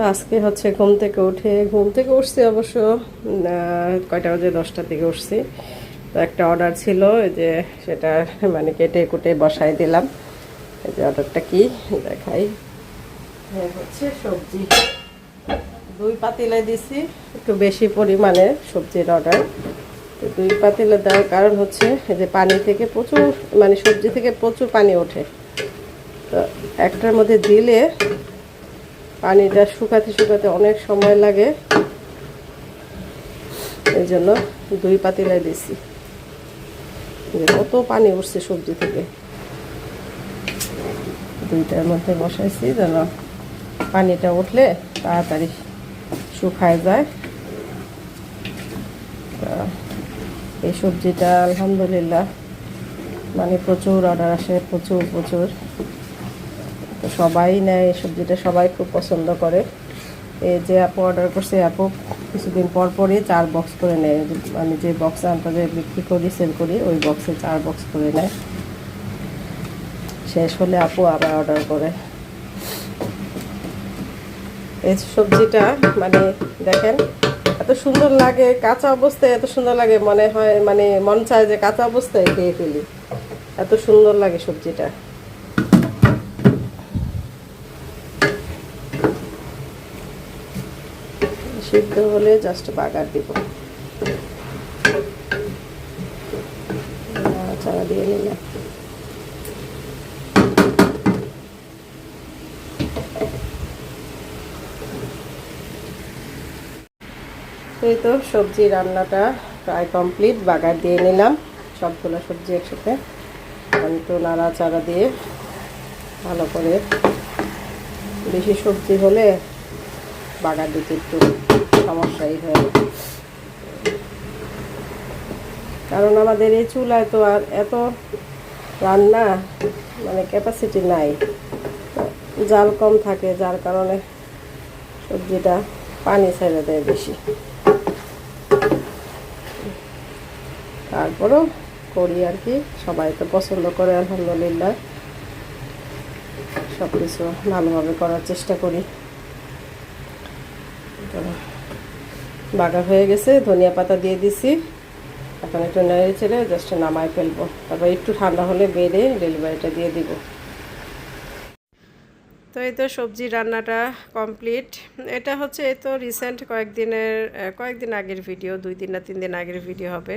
তো আজকে হচ্ছে ঘুম থেকে উঠে, ঘুম থেকে উঠছি অবশ্য কয়টা বাজে? দশটার দিকে উঠছি। তো একটা অর্ডার ছিল, এই যে সেটা মানে কেটে কুটে বসাই দিলাম। এই যে অর্ডারটা কি? দেখাই। হচ্ছে সবজি। দুই পাতিলে দিছি, একটু বেশি পরিমাণে সবজির অর্ডার তো দুই পাতিলে দেওয়ার কারণ হচ্ছে, এই যে পানি থেকে প্রচুর মানে সবজি থেকে প্রচুর পানি ওঠে। তো একটার মধ্যে দিলে পানিটা শুকাতে শুকাতে অনেক সময় লাগে। এই জন্য দুই পাতিলায় দিছি। কত পানি উঠছে সবজি থেকে। দুইটার মধ্যে বসাইছি যেন পানিটা উঠলে তাড়াতাড়ি শুকায় যায়। এই সবজিটা আলহামদুলিল্লাহ মানে প্রচুর অর্ডার আসে, প্রচুর প্রচুর। তো সবাই নেয় এই সবজিটা সবাই খুব পছন্দ করে। এই যে আপু অর্ডার করছে, আপু কিছুদিন পর পরই চার বক্স করে নেয়। আমি যে বক্সে আনতে বিক্রি করি সেল করি, ওই বক্সে চার বক্স করে নেয়। শেষ হলে আপু আবার অর্ডার করে। এই সবজিটা মানে দেখেন, এত সুন্দর লাগে, কাঁচা অবস্থায় এত সুন্দর লাগে, মনে হয় মানে মন চায় যে কাঁচা অবস্থায় খেয়ে ফেলি। এত সুন্দর লাগে সবজিটা। সিদ্ধ হলে জাস্ট বাগার দিব। চারা দিয়ে নিলাম। এই তো সবজি রান্নাটা প্রায় কমপ্লিট বাগার দিয়ে নিলাম, সবগুলো সবজি একসাথে। আমি তো নাড়াচাড়া দিয়ে ভালো করে, বেশি সবজি হলে বাগার দিতে একটু সমস্যাই হয় কারণ আমাদের এই চুলায় তো আর এত রান্না মানে ক্যাপাসিটি নাই। জাল কম থাকে, যার কারণে সবজিটা পানি ছেড়ে দেয় বেশি। তারপরেও করি আর কি, সবাই তো পছন্দ করে, আলহামদুলিল্লাহ। সব কিছু ভালোভাবে করার চেষ্টা করি। বাগা হয়ে গেছে, ধনিয়া পাতা দিয়ে দিছি। এখন একটু নেড়ে চেড়ে জাস্ট নামায় ফেলব। তারপর একটু ঠান্ডা হলে বেড়ে ডেলিভারিটা দিয়ে দিব। তো এই তো সবজি রান্নাটা কমপ্লিট এটা হচ্ছে এই তো রিসেন্ট কয়েকদিনের কয়েকদিন আগের ভিডিও দুই দিন না তিন দিন আগের ভিডিও হবে।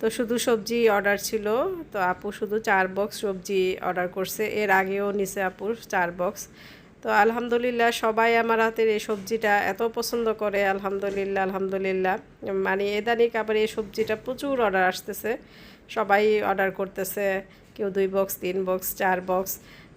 তো শুধু সবজি অর্ডার ছিল, তো আপু শুধু চার বক্স সবজি অর্ডার করছে। এর আগেও নিছে আপুর চার বক্স তো আলহামদুলিল্লাহ সবাই আমার হাতের এই সবজিটা এত পছন্দ করে, আলহামদুলিল্লাহ আলহামদুলিল্লাহ। মানে এদানিক আবার এই সবজিটা প্রচুর অর্ডার আসতেছে। সবাই অর্ডার করতেছে, কেউ দুই বক্স তিন বক্স চার বক্স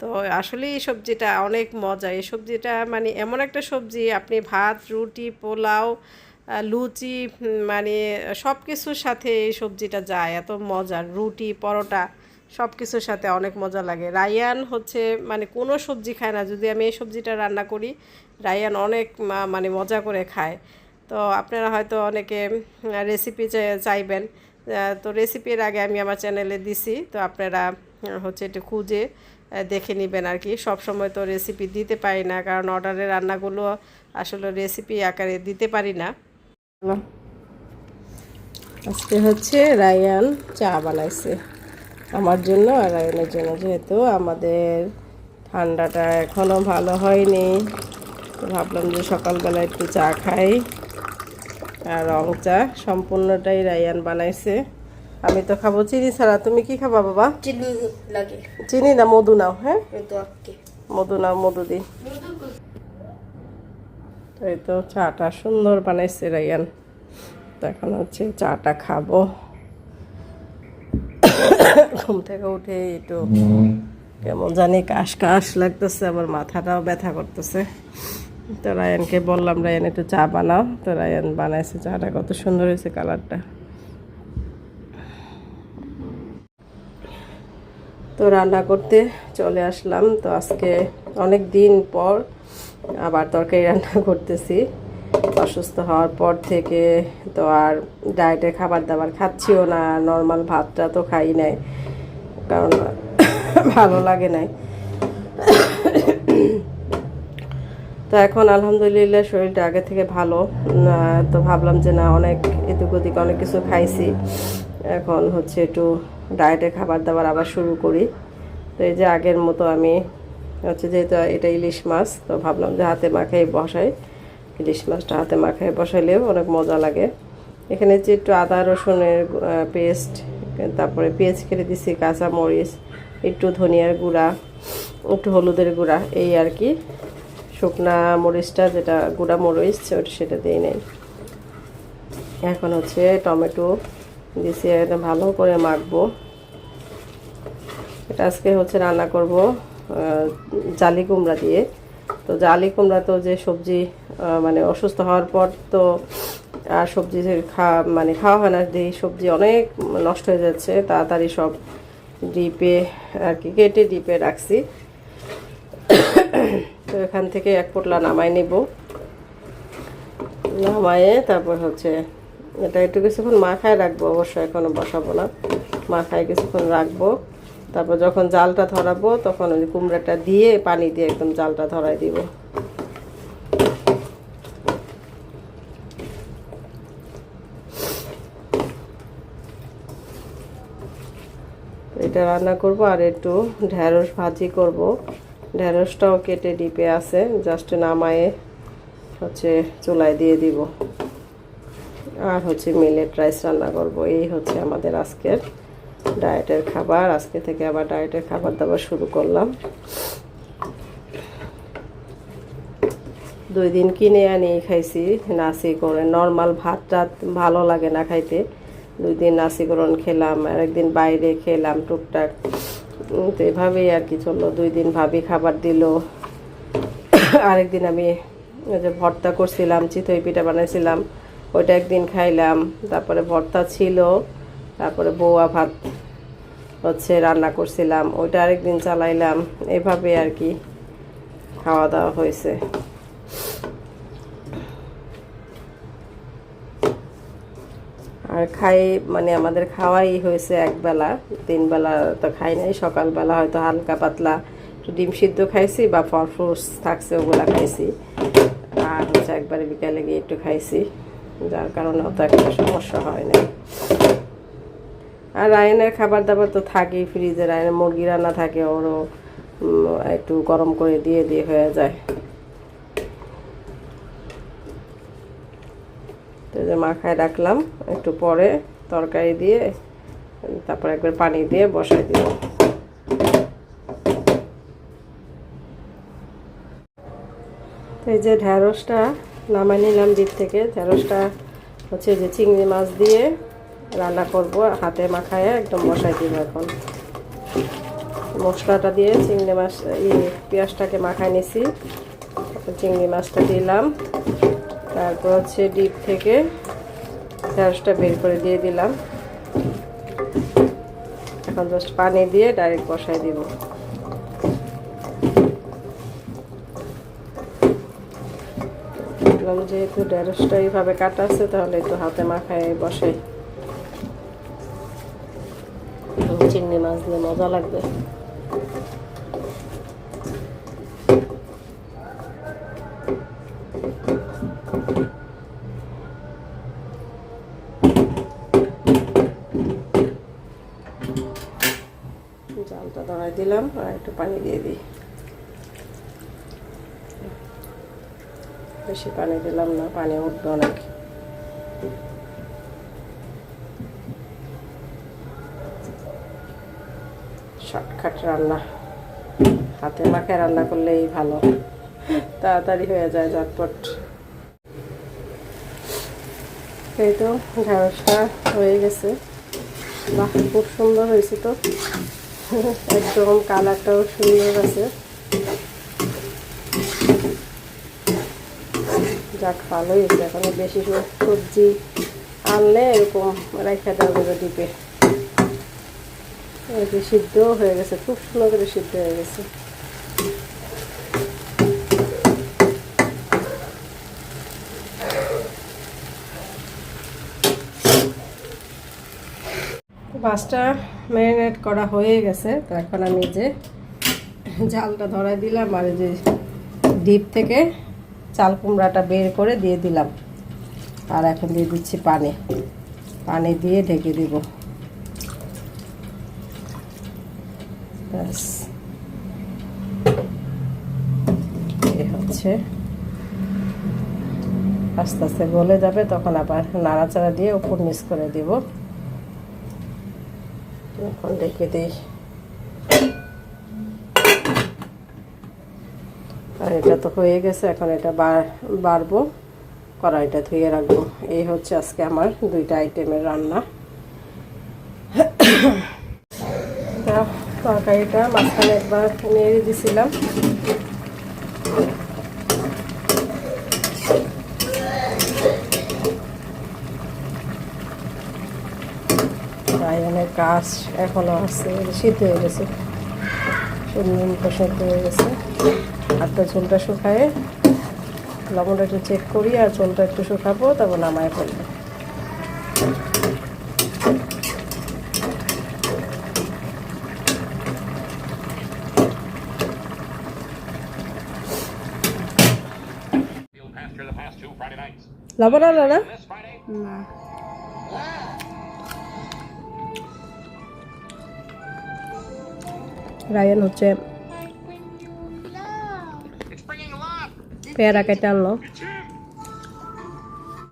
তো আসলে এই সবজিটা অনেক মজা। এই সবজিটা মানে এমন একটা সবজি, আপনি ভাত, রুটি, পোলাও লুচি মানে সব কিছুর সাথে এই সবজিটা যায়। এত মজার। রুটি, পরোটা সব কিছুর সাথে অনেক মজা লাগে। রায়ান হচ্ছে মানে কোনো সবজি খায় না। যদি আমি এই সবজিটা রান্না করি রায়ান অনেক মানে মজা করে খায়। তো আপনারা হয়তো অনেকে রেসিপি চাইবেন। তো রেসিপির আগে আমি আমার চ্যানেলে দিছি। তো আপনারা হচ্ছে একটু খুঁজে দেখে নেবেন আর কি। সব সময় তো রেসিপি দিতে পারি না কারণ অর্ডারের রান্নাগুলো আসলে রেসিপি আকারে দিতে পারি না। আজকে হচ্ছে রায়ান চা বানাইছে। আমার জন্য আর রায়ানের জন্য যেহেতু আমাদের ঠান্ডাটা এখনও ভালো হয়নি। তো ভাবলাম যে সকালবেলা একটু চা খাই। আর রং চা সম্পূর্ণটাই রায়ান বানাইছে। আমি তো খাব চিনি ছাড়া। তুমি কি খাবা বাবা? চিনি লাগে। চিনি না মধু নাও হ্যাঁ? মধু নাও মধু দি। তো এই তো চাটা সুন্দর বানাইছে রায়ান। তো এখন হচ্ছে চাটা খাব। ঘুম থেকে উঠে একটু কেমন জানি কাশ কাশ লাগতেছে আবার মাথাটাও ব্যথা করতেছে। তো রায়ানকে বললাম রায়ান একটু চা বানাও। তো রায়ান বানাইছে চাটা কত সুন্দর হয়েছে কালারটা। তো রান্না করতে চলে আসলাম। তো আজকে অনেক দিন পর আবার তরকারি রান্না করতেছি। অসুস্থ হওয়ার পর থেকে তো আর ডায়েটে খাবার দাবার খাচ্ছিও না নর্মাল ভাতটা তো খাই নাই। কারণ ভালো লাগে নাই। তো এখন আলহামদুলিল্লাহ শরীরটা আগে থেকে ভালো। তো ভাবলাম যে না, অনেক এদিক ওদিক অনেক কিছু খাইছি। এখন হচ্ছে একটু ডায়েটে খাবার দাবার আবার শুরু করি। তো এই যে আগের মতো আমি হচ্ছে যেহেতু এটা ইলিশ মাছ, তো ভাবলাম যে হাতে মাখাই বসাই। ইলিশ মাছটা হাতে মাখাই বসাইলেও অনেক মজা লাগে। এখানে যে একটু আদা রসুনের পেস্ট তারপরে পেঁয়াজ কেটে দিছি, কাঁচা মরিচ, একটু ধনিয়ার গুঁড়া, একটু হলুদের গুঁড়া, এই আর কি। শুকনা মরিচটা যেটা গুঁড়া মরিচ, ওটা সেটা দিয়ে নেই। এখন হচ্ছে টমেটো দিছি, এটা ভালো করে মাখবো। এটা আজকে হচ্ছে রান্না করব জালি কুমড়া দিয়ে। তো জালি কুমড়া তো যে সবজি মানে অসুস্থ হওয়ার পর তো আর সবজি খাওয়া মানে খাওয়া হয় না, যে সবজি অনেক নষ্ট হয়ে যাচ্ছে, তাড়াতাড়ি সব ডিপে আর কি কেটে ডিপে রাখছি। তো এখান থেকে এক পোটলা নামাই নেব। নামায়ে তারপর হচ্ছে এটা একটু কিছুক্ষণ মাখায় রাখব, অবশ্য এখনও বসাবো না। মাখায় কিছুক্ষণ রাখব। তারপর যখন জালটা ধরাবো, তখন ওই কুমড়াটা দিয়ে পানি দিয়ে একদম জালটা ধরাই দিব। এটা রান্না করব আর একটু ঢ্যাঁড়স ভাজি করব। ঢ্যাঁড়সটাও কেটে ডিপে আছে জাস্ট নামায়ে হচ্ছে চুলায় দিয়ে দিব। আর হচ্ছে মিলেট রাইস রান্না করব, এই হচ্ছে আমাদের আজকের ডায়েটের খাবার। আজকে থেকে আবার ডায়েটের খাবার দাবার শুরু করলাম। দুই দিন কিনে আনি, খাইছি নাসি করে। নর্মাল ভাত টাত ভালো লাগে না খাইতে। দুই দিন নাসিকরণ খেলাম আর একদিন বাইরে খেলাম টুকটাক। তো এভাবেই আর কি চলল। দুই দিন ভাবি খাবার দিল। আরেকদিন আমি যে ভর্তা করছিলাম, চিতই পিঠা বানাইছিলাম, ওইটা একদিন খাইলাম। তারপরে ভর্তা ছিল, তারপরে বৌয়া ভাত হচ্ছে রান্না করছিলাম, ওইটা আরেকদিন চালাইলাম। এভাবে আর কি খাওয়া দাওয়া হয়েছে। আর খাই মানে আমাদের খাওয়াই হয়েছে একবেলা তিন বেলা তো খাই নাই, সকালবেলা হয়তো হালকা পাতলা একটু ডিম সিদ্ধ খাইছি বা ফল ফ্রুটস থাকছে ওগুলা খাইছি। আর হচ্ছে একবারে বিকালে গিয়ে একটু খাইছি, যার কারণে অত একটা সমস্যা হয় না আর রায়নের খাবার দাবার তো থাকেই ফ্রিজে রায়নের মুরগি রান্না থাকে, ওরও একটু গরম করে দিয়ে দিয়ে হয়ে যায়। তো যে মাখায় রাখলাম, একটু পরে তরকারি দিয়ে, তারপর একবার পানি দিয়ে বসাই দিব। তো এই যে ঢ্যাঁড়সটা নামাই নিলাম ডিপ থেকে ঢ্যাঁড়সটা হচ্ছে যে চিংড়ি মাছ দিয়ে রান্না করব, হাতে মাখায় একদম বসাই দিব এখন। মশলাটা দিয়ে চিংড়ি মাছ ইয়ে পেঁয়াজটাকে মাখায় নিছি চিংড়ি মাছটা দিলাম। তারপর হচ্ছে ডিপ থেকে ঢ্যাঁড়সটা বের করে দিয়ে দিলাম। এখন জাস্ট পানি দিয়ে ডাইরেক্ট বসাই দিব। যেহেতু ঢেঁড়সটা এইভাবে কাটা আছে, তাহলে একটু হাতে মাখায় বসাই। চিংড়ি মাছ দিয়ে মজা লাগবে জালটা ধরাই দিলাম আর একটু পানি দিয়ে দিই। বেশি পানি দিলাম না, পানি উঠবে অনেক। শর্টকাট রান্না। হাতে মাখায় রান্না করলেই ভালো। তাড়াতাড়ি হয়ে যায় ঝটপট। এই তো ঢেঁড়সটা হয়ে গেছে। বাহ, খুব সুন্দর হয়েছে তো। একদম কালারটাও সুন্দর আছে। যাক, ভালোই হয়েছে। এখন বেশি সব- সবজি আনলে এরকম রাইখা দেওয়া যাবে ডিপে। সিদ্ধও হয়ে গেছে, খুব সুন্দর করে সিদ্ধ হয়ে গেছে। মাছটা ম্যারিনেট করা হয়ে গেছে, তো এখন আমি যে জালটা ধরাই দিলাম আর যে ডিপ থেকে চাল কুমড়াটা বের করে দিয়ে দিলাম। আর এখন দিয়ে দিচ্ছি পানি। পানি দিয়ে ঢেকে দিব। ব্যাস। হচ্ছে। আস্তে আস্তে গলে যাবে, তখন আবার নাড়াচাড়া দিয়ে উপর নিচ করে দিব। এখন ঢেকে দিই। আর এটা তো হয়ে গেছে, এখন এটা বাড়বো, কড়াইটা ধুয়ে রাখব। এই হচ্ছে আজকে আমার দুইটা আইটেমের রান্না। তরকারিটা মাঝখানে একবার নেড়ে দিছিলাম। রায়নের কাজ এখনও আছে সিদ্ধ হয়ে গেছে। সেদ্ধ হয়ে গেছে। হাতটা ঝোলটা শুকায়ে লবণটা একটু চেক করি আর ঝোলটা একটু শুকাবো তারপর নামায় ফেলব. লবণ আলো না। রায়ন হচ্ছে. পেয়ারা কেটে আনলো.